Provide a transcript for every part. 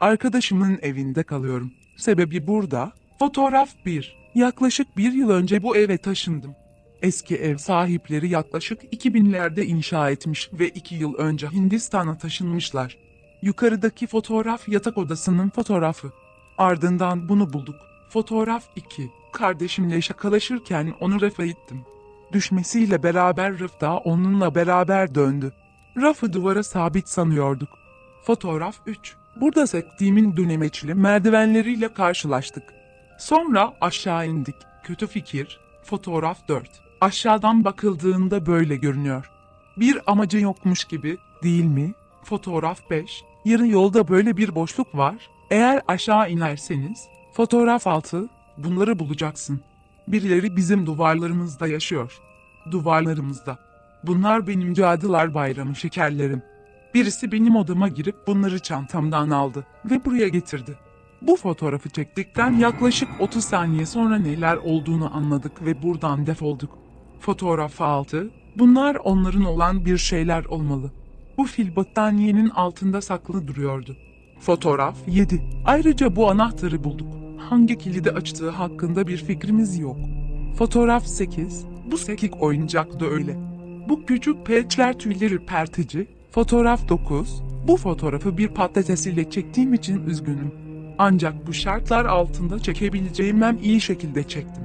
Arkadaşımın evinde kalıyorum. Sebebi burada. Fotoğraf 1. Yaklaşık bir yıl önce bu eve taşındım. Eski ev sahipleri yaklaşık 2000'lerde inşa etmiş ve 2 yıl önce Hindistan'a taşınmışlar. Yukarıdaki fotoğraf yatak odasının fotoğrafı. Ardından bunu bulduk. Fotoğraf 2. Kardeşimle şakalaşırken onu rafa ittim. Düşmesiyle beraber raf onunla beraber döndü. Rafı duvara sabit sanıyorduk. Fotoğraf 3. Burada sektiğimin dönemeçli merdivenleriyle karşılaştık. Sonra aşağı indik. Kötü fikir. Fotoğraf 4. Aşağıdan bakıldığında böyle görünüyor. Bir amacı yokmuş gibi, değil mi? Fotoğraf 5. Yarı yolda böyle bir boşluk var. Eğer aşağı inerseniz, fotoğraf 6. Bunları bulacaksın. Birileri bizim duvarlarımızda yaşıyor. Duvarlarımızda. Bunlar benim cadılar bayramı şekerlerim. Birisi benim odama girip bunları çantamdan aldı ve buraya getirdi. Bu fotoğrafı çektikten yaklaşık 30 saniye sonra neler olduğunu anladık ve buradan defolduk. Fotoğraf 6. Bunlar onların olan bir şeyler olmalı. Bu fil battaniyenin altında saklı duruyordu. Fotoğraf 7. Ayrıca bu anahtarı bulduk. Hangi kilidi açtığı hakkında bir fikrimiz yok. Fotoğraf 8. Bu sekik oyuncak da öyle. Bu küçük pelçler tüyleri ürpertici. Fotoğraf 9. Bu fotoğrafı bir patates ile çektiğim için üzgünüm. Ancak bu şartlar altında çekebileceğim iyi şekilde çektim.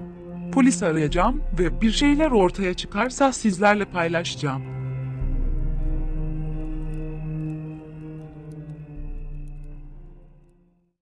Polis arayacağım ve bir şeyler ortaya çıkarsa sizlerle paylaşacağım.